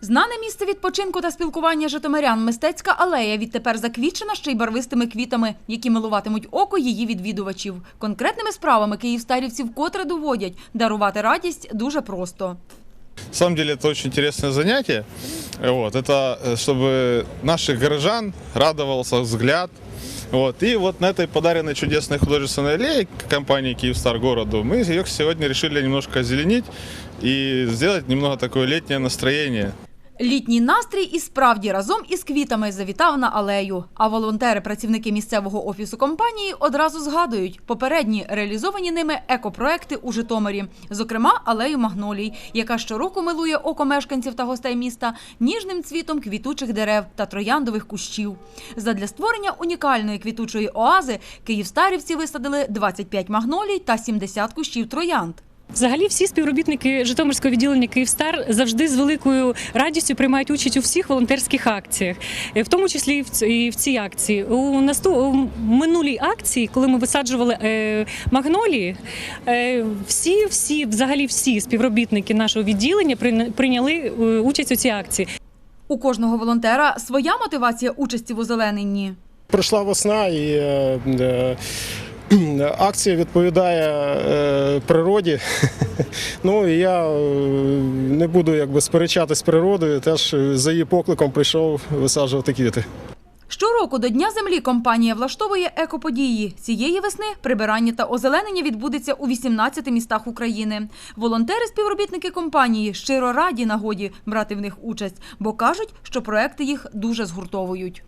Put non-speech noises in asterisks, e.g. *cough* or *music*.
Знане місце відпочинку та спілкування житомирян мистецька алея відтепер заквітчена ще й барвистими квітами, які милуватимуть око її відвідувачів. Конкретними справами київстарівці вкотре доводять дарувати радість дуже просто. На самом деле это очень интересное занятие. Вот, это э, чтобы наших горожан радовался взгляд. Вот. И вот на этой подаренной чудесной художественной аллее компании Киевстар городу мы ее сегодня решили немножко озеленить и сделать немного такое летнее настроение. Літній настрій і справді разом із квітами завітав на алею. А волонтери, працівники місцевого офісу компанії, одразу згадують попередні реалізовані ними екопроекти у Житомирі, зокрема алею Магнолій, яка щороку милує око мешканців та гостей міста ніжним цвітом квітучих дерев та трояндових кущів. Задля створення унікальної квітучої оази київстарівці висадили 25 магнолій та 70 кущів троянд. Взагалі, всі співробітники Житомирського відділення Київстар завжди з великою радістю приймають участь у всіх волонтерських акціях, в тому числі і в цій акції. У наступ минулій акції, коли ми висаджували е, магнолії, е, всі, всі, взагалі, всі співробітники нашого відділення прийняли е, участь у цій акції. У кожного волонтера своя мотивація участі в озелененні. Прийшла весна і е, е, *clears throat* акція відповідає е, природі. *laughs* Ну і я е, не буду якби сперечатись природою, теж е, за її покликом прийшов висаджувати квіти. Щороку до Дня землі компанія влаштовує екоподії. Цієї весни прибирання та озеленення відбудеться у 18 містах України. Волонтери, співробітники компанії щиро раді нагоді брати в них участь, бо кажуть, що проекти їх дуже згуртовують.